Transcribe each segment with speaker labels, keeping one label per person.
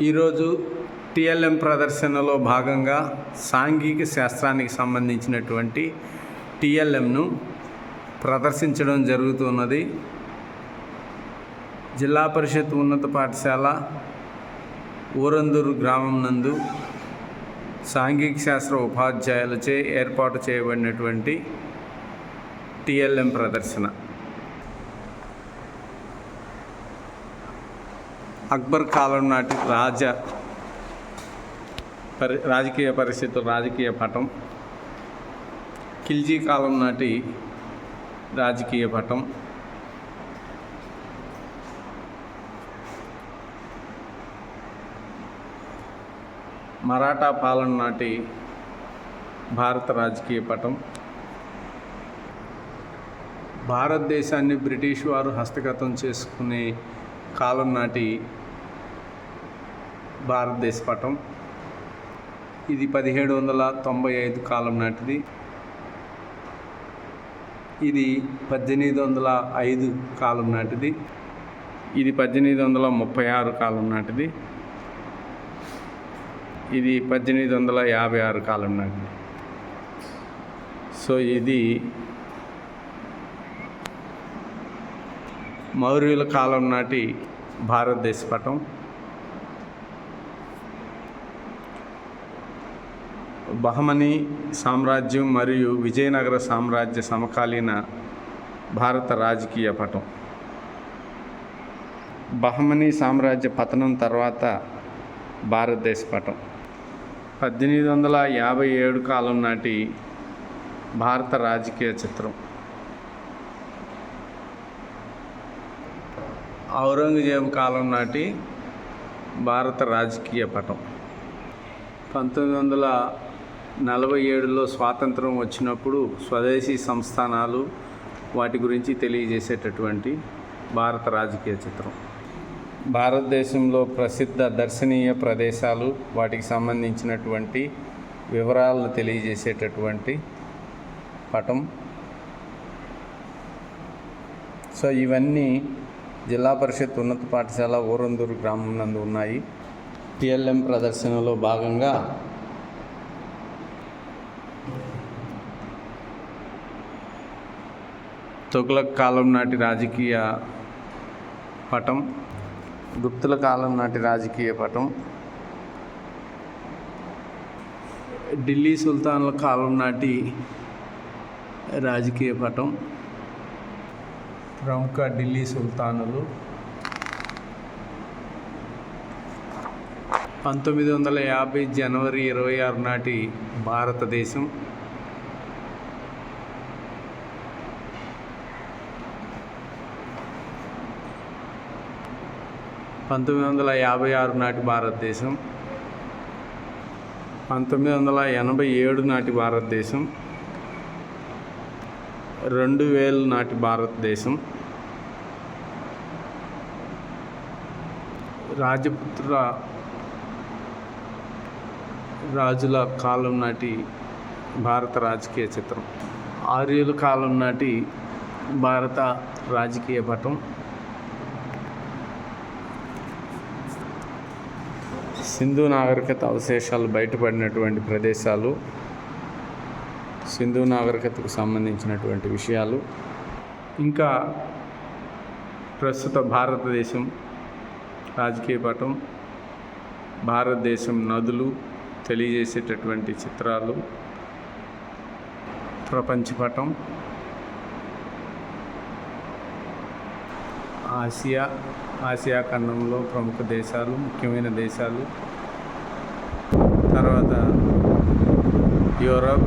Speaker 1: ఈరోజు టిఎల్ఎం ప్రదర్శనలో భాగంగా సాంఘిక శాస్త్రానికి సంబంధించినటువంటి టిఎల్ఎంను ప్రదర్శించడం జరుగుతున్నది. జిల్లా పరిషత్ ఉన్నత పాఠశాల ఊరందూరు గ్రామం నందు సాంఘిక శాస్త్ర ఉపాధ్యాయులచే ఏర్పాటు చేయబడినటువంటి టిఎల్ఎం ప్రదర్శన. అక్బర్ కాలం నాటి రాజ పరి రాజకీయ పరిస్థితులు రాజకీయ పటం. ఖిల్జీ కాలం నాటి రాజకీయ పటం. మరాఠా పాలన నాటి భారత రాజకీయ పటం. భారతదేశాన్ని బ్రిటిష్ వారు హస్తగతం చేసుకునే కాలం నాటి భారతదేశ పటం ఇది పదిహేడు వందల తొంభై ఐదు కాలం నాటిది. ఇది పద్దెనిమిది వందల ఐదు కాలం నాటిది. ఇది పద్దెనిమిది వందల ముప్పై ఆరు కాలం నాటిది. ఇది పద్దెనిమిది వందల యాభై ఆరు కాలం నాటిది. సో ఇది మౌర్యుల కాలం నాటి భారతదేశ పటం బహమనీ సామ్రాజ్యం మరియు విజయనగర సామ్రాజ్య సమకాలీన భారత రాజకీయ పటం. బహమనీ సామ్రాజ్య పతనం తర్వాత భారతదేశ పటం. పద్దెనిమిది వందల యాభై ఏడు కాలం నాటి భారత రాజకీయ చిత్రం. ఔరంగజేబు కాలం నాటి భారత రాజకీయ పటం. పంతొమ్మిది వందల నలభై ఏడులో స్వాతంత్రం వచ్చినప్పుడు స్వదేశీ సంస్థానాలు వాటి గురించి తెలియజేసేటటువంటి భారత రాజకీయ చిత్రం. భారతదేశంలో ప్రసిద్ధ దర్శనీయ ప్రదేశాలు వాటికి సంబంధించినటువంటి వివరాలను తెలియజేసేటటువంటి పటం. సో ఇవన్నీ జిల్లా పరిషత్ ఉన్నత పాఠశాల ఊరందూరు గ్రామం నందు ఉన్నాయి. టిఎల్ఎం ప్రదర్శనలో భాగంగా తుగ్లక్ కాలం నాటి రాజకీయ పటం. గుప్తుల కాలం నాటి రాజకీయ పటం. ఢిల్లీ సుల్తాన్ల కాలం నాటి రాజకీయ పటం. ప్రముఖ ఢిల్లీ సుల్తానులు. పంతొమ్మిది వందల యాభై జనవరి ఇరవై ఆరు నాటి భారతదేశం. పంతొమ్మిది వందల యాభై ఆరు నాటి భారతదేశం పంతొమ్మిది వందల ఎనభై ఏడు నాటి భారతదేశం రెండు వేలు నాటి భారతదేశం రాజపుత్ర రాజుల కాలం నాటి భారత రాజకీయ చిత్రం ఆర్యుల కాలం నాటి భారత రాజకీయ పటం. సింధు నాగరికత అవశేషాలు బయటపడినటువంటి ప్రదేశాలు సింధు నాగరికతకు సంబంధించినటువంటి విషయాలు ఇంకా ప్రస్తుత భారతదేశం రాజకీయ పటం భారతదేశం నదులు తెలియజేసేటటువంటి చిత్రాలు ప్రపంచ పటం ఆసియా ఆసియా ఖండంలో ప్రముఖ దేశాలు ముఖ్యమైన దేశాలు. తర్వాత Europe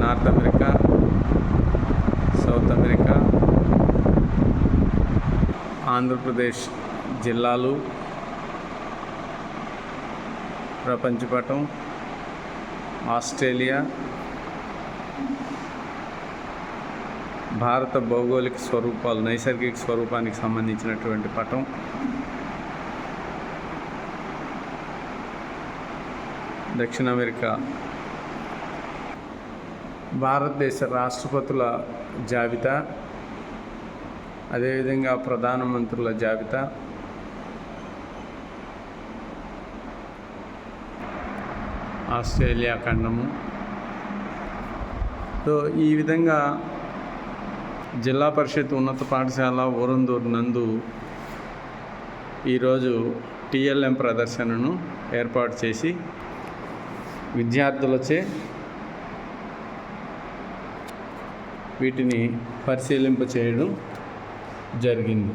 Speaker 1: north America south America Andhra Pradesh జిల్లాలు ప్రపంచపటం ఆస్ట్రేలియా భారత భౌగోళిక స్వరూపాలు నైసర్గిక స్వరూపానికి సంబంధించినటువంటి పటం. దక్షిణ అమెరికా. భారతదేశ రాష్ట్రపతుల జాబితా. అదేవిధంగా ప్రధానమంత్రుల జాబితా. ఆస్ట్రేలియా ఖండము. సో ఈ విధంగా జిల్లా పరిషత్ ఉన్నత పాఠశాల ఊరందూరు నందు ఈరోజు టిఎల్ఎం ప్రదర్శనను ఏర్పాటు చేసి విద్యార్థులచే వీటిని పరిశీలింప చేయడం జరిగింది.